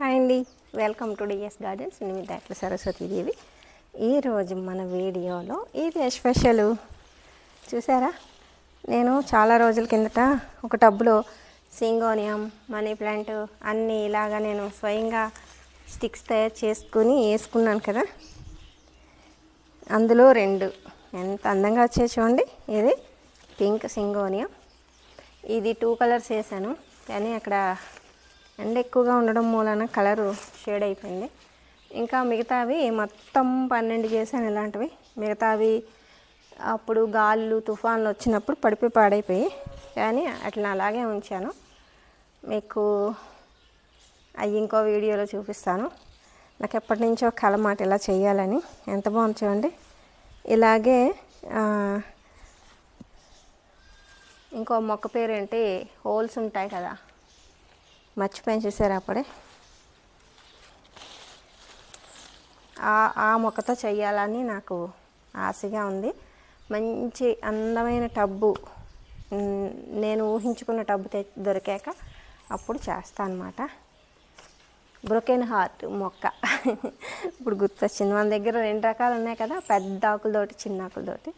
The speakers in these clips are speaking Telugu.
హాయ్ అండి. Welcome to DS Gardens. నేను మీ దాట్ల సరస్వతీదేవి ఈరోజు మన వీడియోలో ఇది స్పెషల్? చూసారా? నేను చాలా రోజుల కిందట ఒక టబ్లో సింగోనియం మనీ ప్లాంట్ అన్నీ ఇలాగా నేను స్వయంగా స్టిక్స్ తయారు చేసుకుని వేసుకున్నాను కదా. అందులో రెండు. ఎంత అందంగా వచ్చే చూడండి. ఇది పింక్ సింగోనియం. ఇది టూ కలర్స్ వేసాను. కానీ అక్కడ ఎండ ఎక్కువగా ఉండడం మూలన కలరు షేడ్ అయిపోయింది. ఇంకా మిగతావి మొత్తం పన్నెండు చేశాను ఇలాంటివి. మిగతావి అప్పుడు గాలులు తుఫాన్లు వచ్చినప్పుడు పడిపోయి పాడైపోయి కానీ అట్లా అలాగే ఉంచాను. మీకు అవి ఇంకో వీడియోలో చూపిస్తాను. నాకు ఎప్పటి నుంచో కళ మాట ఇలా చేయాలని ఎంత బాగుంది చూడండి. ఇలాగే ఇంకో మొక్క పేరేంటి? హోల్స్ ఉంటాయి కదా. మర్చిపోయాను చూసారు అప్పుడే? ఆ మొక్కతో చేయాలని నాకు ఆశగా ఉంది. మంచి అందమైన టబ్బు నేను ఊహించుకున్న టబ్బు దొరికాక అప్పుడు చేస్తాను అనమాట బ్రోకెన్ హార్ట్ మొక్క. ఇప్పుడు గుర్తొచ్చింది. మన దగ్గర రెండు రకాలు ఉన్నాయి కదా పెద్ద ఆకులతోటి చిన్న ఆకులతోటి.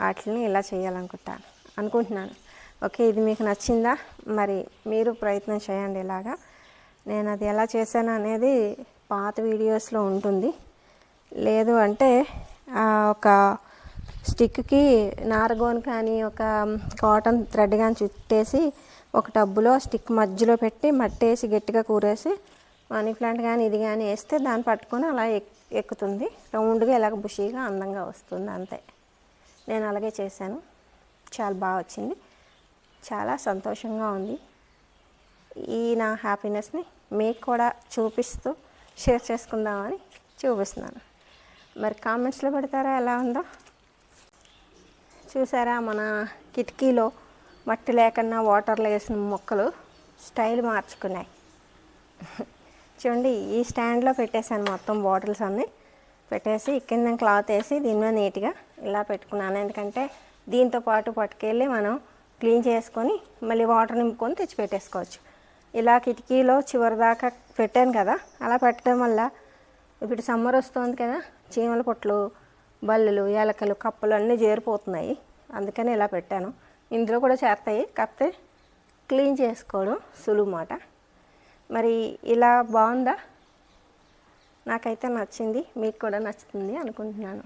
వాటిని ఇలా చేయాలనుకుంటాను అనుకుంటున్నాను. ఓకే ఇది మీకు నచ్చిందా? మరి మీరు ప్రయత్నం చేయండి ఇలాగా. నేను అది ఎలా చేశాను అనేది పాత వీడియోస్లో ఉంటుంది. లేదు అంటే ఒక స్టిక్కి నారగోన్ కానీ ఒక కాటన్ థ్రెడ్ కానీ చుట్టేసి ఒక టబ్బులో స్టిక్ మధ్యలో పెట్టి మట్టేసి గట్టిగా కూరేసి మనీ ప్లాంట్ కానీ ఇది కానీ వేస్తే దాన్ని పట్టుకొని అలా ఎక్కుతుంది. రౌండ్గా ఇలాగ బుషీగా అందంగా వస్తుంది అంతే. నేను అలాగే చేశాను. చాలా బాగా వచ్చింది. చాలా సంతోషంగా ఉంది. ఈ నా హ్యాపీనెస్ని మీకు కూడా చూపిస్తూ షేర్ చేసుకుందామని చూపిస్తున్నాను. మరి కామెంట్స్లో పెడతారా? ఎలా ఉందో? చూసారా? మన కిటికీలో మట్టి లేకుండా వాటర్లో వేసిన మొక్కలు స్టైల్ మార్చుకున్నాయి. చూడండి ఈ స్టాండ్లో పెట్టేశాను మొత్తం బాటిల్స్ అన్నీ. పెట్టేసి కింద క్లాత్ వేసి దీని మీద నీట్గా ఇలా పెట్టుకున్నాను. ఎందుకంటే దీంతో పాటు పట్టుకెళ్ళి మనం క్లీన్ చేసుకొని మళ్ళీ వాటర్ నింపుకొని తెచ్చి పెట్టేసుకోవచ్చు ఇలా కిటికీలో చివరి దాకా పెట్టాను కదా అలా పెట్టడం వల్ల ఇప్పుడు సమ్మర్ వస్తుంది కదా చీమల పొట్లు బల్లులు ఎలకలు కప్పలు అన్నీ చేరిపోతున్నాయి అందుకని ఇలా పెట్టాను. ఇందులో కూడా చేరతాయి కాకపోతే క్లీన్ చేసుకోవడం సులువు మాట. మరి ఇలా బాగుందా? నాకైతే నచ్చింది మీకు కూడా నచ్చుతుంది అనుకుంటున్నాను.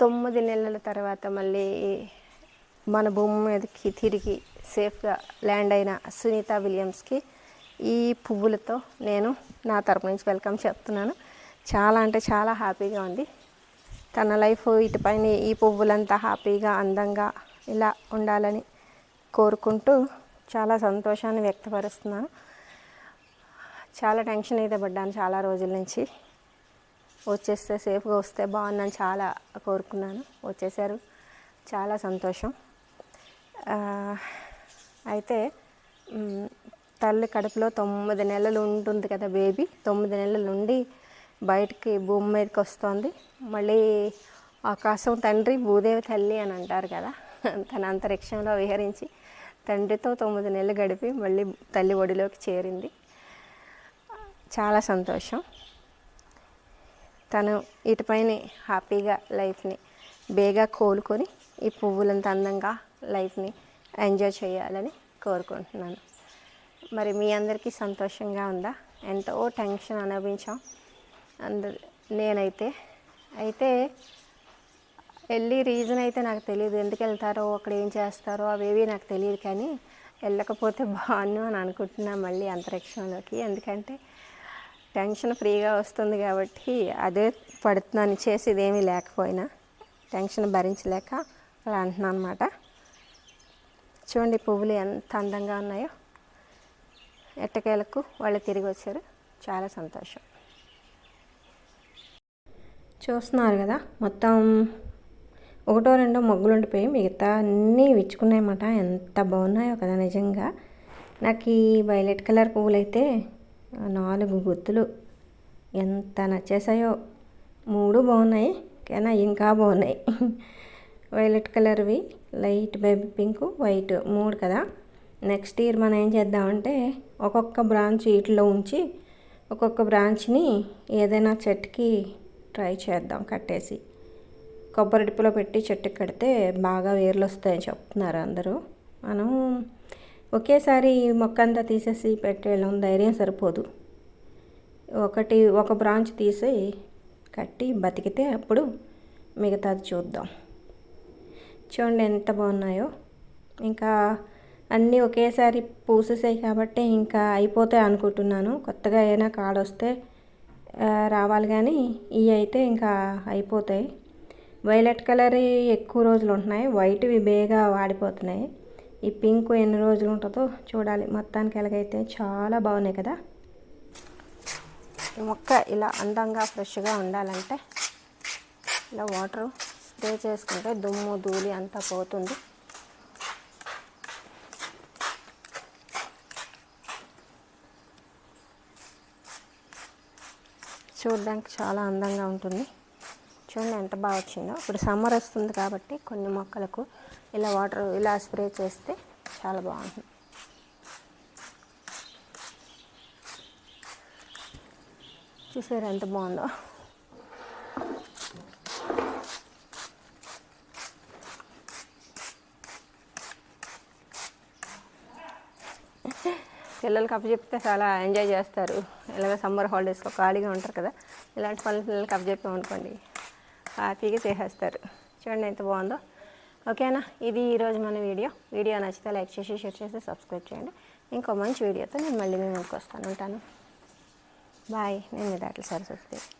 తొమ్మిది నెలల తర్వాత మళ్ళీ మన భూమి మీదకి తిరిగి సేఫ్గా ల్యాండ్ అయిన సునీత విలియమ్స్కి ఈ పువ్వులతో నేను నా తరపు నుంచి వెల్కమ్ చెప్తున్నాను. చాలా అంటే చాలా హ్యాపీగా ఉంది. తన లైఫ్ ఇటుపైన ఈ పువ్వులంతా హ్యాపీగా అందంగా ఇలా ఉండాలని కోరుకుంటూ చాలా సంతోషాన్ని వ్యక్తపరుస్తున్నాను. చాలా టెన్షన్ అయితే పడ్డాను చాలా రోజుల నుంచి. వచ్చేస్తే సేఫ్గా వస్తే బాగుందని చాలా కోరుకున్నాను. వచ్చేసారు. చాలా సంతోషం. అయితే తల్లి కడుపులో తొమ్మిది నెలలు ఉంటుంది కదా బేబీ. తొమ్మిది నెలలు ఉండి బయటికి భూమి మీదకి వస్తుంది. మళ్ళీ ఆకాశం తండ్రి భూదేవి తల్లి అని అంటారు కదా. తన అంతరిక్షంలో విహరించి తండ్రితో తొమ్మిది నెలలు గడిపి మళ్ళీ తల్లి ఒడిలోకి చేరింది. చాలా సంతోషం. తను ఇటుపైనే హ్యాపీగా లైఫ్ని బేగా కోలుకొని ఈ పువ్వులంత అందంగా లైఫ్ని ఎంజాయ్ చేయాలని కోరుకుంటున్నాను. మరి మీ అందరికీ సంతోషంగా ఉందా? ఎంతో టెన్షన్ అనుభవించాం. అందరు నేనైతే అయితే వెళ్ళి రీజన్ అయితే నాకు తెలియదు ఎందుకు వెళ్తారో అక్కడ ఏం చేస్తారో అవేవి నాకు తెలియదు కానీ వెళ్ళకపోతే బాగున్ను అని అనుకుంటున్నా మళ్ళీ అంతరిక్షంలోకి. ఎందుకంటే టెన్షన్ ఫ్రీగా వస్తుంది కాబట్టి అదే పడుతున్నాను చేసేది ఏమీ లేకపోయినా టెన్షన్ భరించలేక అలా అంటున్నాను అనమాట చూడండి పువ్వులు ఎంత అందంగా ఉన్నాయో. ఎట్టకేలకు వాళ్ళు తిరిగి వచ్చారు. చాలా సంతోషం. చూస్తున్నారు కదా మొత్తం ఒకటో రెండో మొగ్గులు ఉండిపోయి మిగతా అన్నీ విచ్చుకున్నాయన్నమాట. ఎంత బాగున్నాయో కదా నిజంగా. నాకు ఈ వైలెట్ కలర్ పువ్వులు అయితే నాలుగు గుత్తులు ఎంత నచ్చేసాయో. మూడు బాగున్నాయి కానీ ఇంకా బాగున్నాయి. వైలెట్ కలర్వి లైట్ బేబీ పింక్ వైట్ మూడు కదా. నెక్స్ట్ ఇయర్ మనం ఏం చేద్దామంటే ఒక్కొక్క బ్రాంచ్ వీటిలో ఉంచి ఒక్కొక్క బ్రాంచ్ని ఏదైనా చెట్టుకి ట్రై చేద్దాం కట్టేసి. కొబ్బరి డిప్పులో పెట్టి చెట్టుకి కడితే బాగా వేర్లు వస్తాయని చెప్తున్నారు అందరూ. మనం ఒకేసారి మొక్క అంతా తీసేసి పెట్టేయడం ధైర్యం సరిపోదు. ఒకటి ఒక బ్రాంచ్ తీసి కట్టి బతికితే అప్పుడు మిగతాది చూద్దాం. చూడండి ఎంత బాగున్నాయో. ఇంకా అన్నీ ఒకేసారి పూసేసాయి కాబట్టి ఇంకా అయిపోతాయి అనుకుంటున్నాను. కొత్తగా ఏమైనా కాడొస్తే రావాలి కానీ ఇవి అయితే ఇంకా అయిపోతాయి. వైలెట్ కలర్ ఎక్కువ రోజులు ఉంటున్నాయి. వైట్వి బేగా వాడిపోతున్నాయి. ఈ పింక్ ఎన్ని రోజులు ఉంటుందో చూడాలి. మొత్తానికి ఎలాగైతే చాలా బాగున్నాయి కదా. ఈ మొక్క ఇలా అందంగా ఫ్రెష్గా ఉండాలంటే ఇలా వాటర్ స్ప్రే చేసుకుంటే దుమ్ము ధూళి అంతా పోతుంది. చూడడానికి చాలా అందంగా ఉంటుంది. చూడండి ఎంత బాగా వచ్చిందో. ఇప్పుడు సమ్మర్ వస్తుంది కాబట్టి కొన్ని మొక్కలకు ఇలా వాటర్ ఇలా స్ప్రే చేస్తే చాలా బాగుంటుంది. చూసారు ఎంత బాగుందో? పిల్లలకి అప్పచెప్తే చాలా ఎంజాయ్ చేస్తారు. ఇలాగ సమ్మర్ హాలిడేస్లో ఖాళీగా ఉంటారు కదా. ఇలాంటి పనులు పిల్లలకి అప్పచెప్పామనుకోండి హ్యాపీగా చేసేస్తారు. చూడండి ఎంత బాగుందో. ఓకేనా? ఇది ఈరోజు మన వీడియో. వీడియో నచ్చితే లైక్ చేసి షేర్ చేసి సబ్స్క్రైబ్ చేయండి. ఇంకో మంచి వీడియోతో నేను మళ్ళీ మీ ముందుకు వస్తాను. ఉంటాను. బాయ్. నేను మీ దాంట్లో సరస్వతి